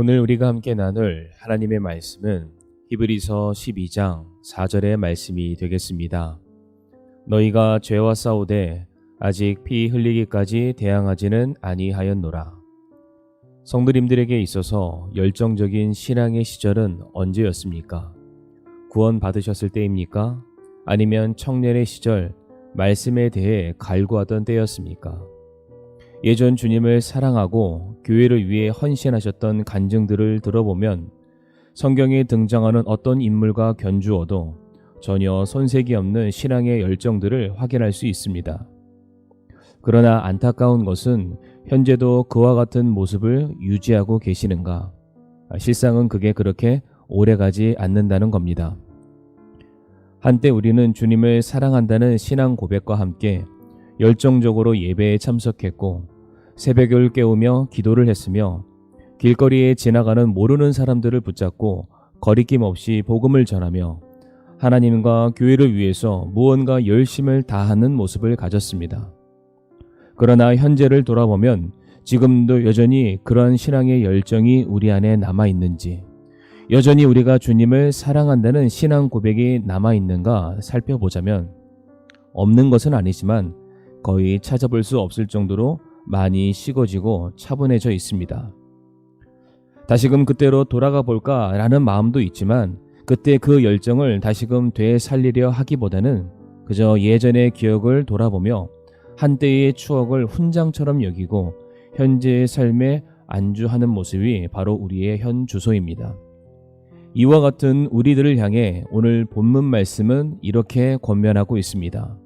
오늘 우리가 함께 나눌 하나님의 말씀은 히브리서 12장 4절의 말씀이 되겠습니다. 너희가 죄와 싸우되 아직 피 흘리기까지 대항하지는 아니하였노라. 성도님들에게 있어서 열정적인 신앙의 시절은 언제였습니까? 구원 받으셨을 때입니까? 아니면 청년의 시절 말씀에 대해 갈구하던 때였습니까? 예전 주님을 사랑하고 교회를 위해 헌신하셨던 간증들을 들어보면 성경에 등장하는 어떤 인물과 견주어도 전혀 손색이 없는 신앙의 열정들을 확인할 수 있습니다. 그러나 안타까운 것은 현재도 그와 같은 모습을 유지하고 계시는가? 실상은 그게 그렇게 오래가지 않는다는 겁니다. 한때 우리는 주님을 사랑한다는 신앙 고백과 함께 열정적으로 예배에 참석했고 새벽을 깨우며 기도를 했으며 길거리에 지나가는 모르는 사람들을 붙잡고 거리낌 없이 복음을 전하며 하나님과 교회를 위해서 무언가 열심을 다하는 모습을 가졌습니다. 그러나 현재를 돌아보면 지금도 여전히 그러한 신앙의 열정이 우리 안에 남아 있는지, 여전히 우리가 주님을 사랑한다는 신앙 고백이 남아 있는가 살펴보자면 없는 것은 아니지만 거의 찾아볼 수 없을 정도로 많이 식어지고 차분해져 있습니다. 다시금 그때로 돌아가 볼까라는 마음도 있지만 그때 그 열정을 다시금 되살리려 하기보다는 그저 예전의 기억을 돌아보며 한때의 추억을 훈장처럼 여기고 현재의 삶에 안주하는 모습이 바로 우리의 현 주소입니다. 이와 같은 우리들을 향해 오늘 본문 말씀은 이렇게 권면하고 있습니다.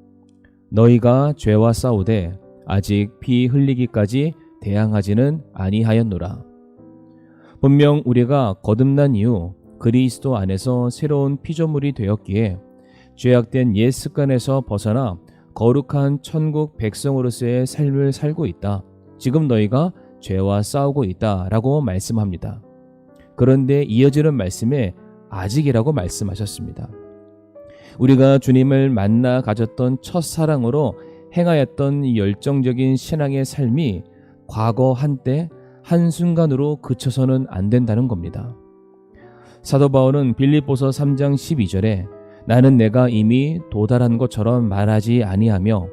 너희가 죄와 싸우되 아직 피 흘리기까지 대항하지는 아니하였노라. 분명 우리가 거듭난 이후 그리스도 안에서 새로운 피조물이 되었기에 죄악된 옛 습관에서 벗어나 거룩한 천국 백성으로서의 삶을 살고 있다. 지금 너희가 죄와 싸우고 있다 라고 말씀합니다. 그런데 이어지는 말씀에 아직이라고 말씀하셨습니다. 우리가 주님을 만나 가졌던 첫 사랑으로 행하였던 열정적인 신앙의 삶이 과거 한때 한순간으로 그쳐서는 안 된다는 겁니다. 사도 바울은 빌립보서 3장 12절에 나는 내가 이미 도달한 것처럼 말하지 아니하며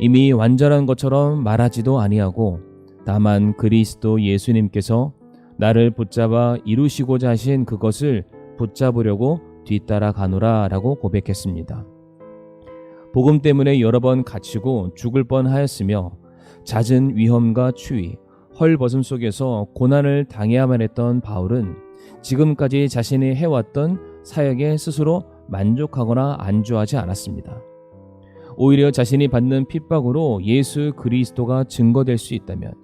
이미 완전한 것처럼 말하지도 아니하고 다만 그리스도 예수님께서 나를 붙잡아 이루시고자 하신 그것을 붙잡으려고 뒤따라 가노라 라고 고백했습니다. 복음 때문에 여러 번 갇히고 죽을 뻔 하였으며 잦은 위험과 추위, 헐벗음 속에서 고난을 당해야만 했던 바울은 지금까지 자신이 해왔던 사역에 스스로 만족하거나 안주하지 않았습니다. 오히려 자신이 받는 핍박으로 예수 그리스도가 증거될 수 있다면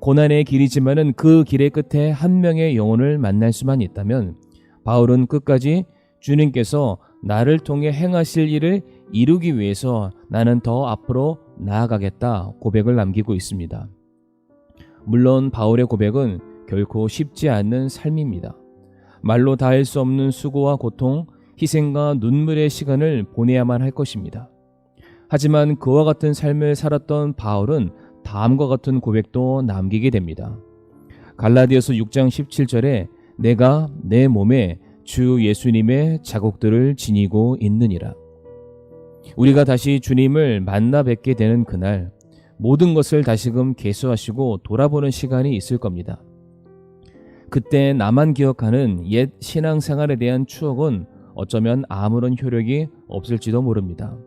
고난의 길이지만은 그 길의 끝에 한 명의 영혼을 만날 수만 있다면 바울은 끝까지 주님께서 나를 통해 행하실 일을 이루기 위해서 나는 더 앞으로 나아가겠다 고백을 남기고 있습니다. 물론 바울의 고백은 결코 쉽지 않는 삶입니다. 말로 다할 수 없는 수고와 고통, 희생과 눈물의 시간을 보내야만 할 것입니다. 하지만 그와 같은 삶을 살았던 바울은 다음과 같은 고백도 남기게 됩니다. 갈라디아서 6장 17절에 내가 내 몸에 주 예수님의 자국들을 지니고 있느니라. 우리가 다시 주님을 만나 뵙게 되는 그날 모든 것을 다시금 개수하시고 돌아보는 시간이 있을 겁니다. 그때 나만 기억하는 옛 신앙생활에 대한 추억은 어쩌면 아무런 효력이 없을지도 모릅니다.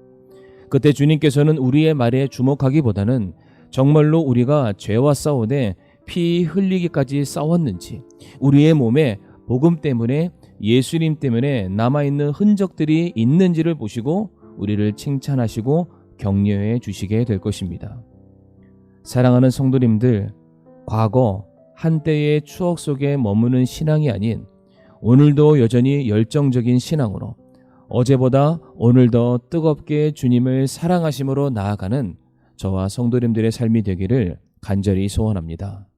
그때 주님께서는 우리의 말에 주목하기보다는 정말로 우리가 죄와 싸우되 피 흘리기까지 싸웠는지 우리의 몸에 복음 때문에 예수님 때문에 남아있는 흔적들이 있는지를 보시고 우리를 칭찬하시고 격려해 주시게 될 것입니다. 사랑하는 성도님들, 과거 한때의 추억 속에 머무는 신앙이 아닌 오늘도 여전히 열정적인 신앙으로 어제보다 오늘 더 뜨겁게 주님을 사랑하심으로 나아가는 저와 성도님들의 삶이 되기를 간절히 소원합니다.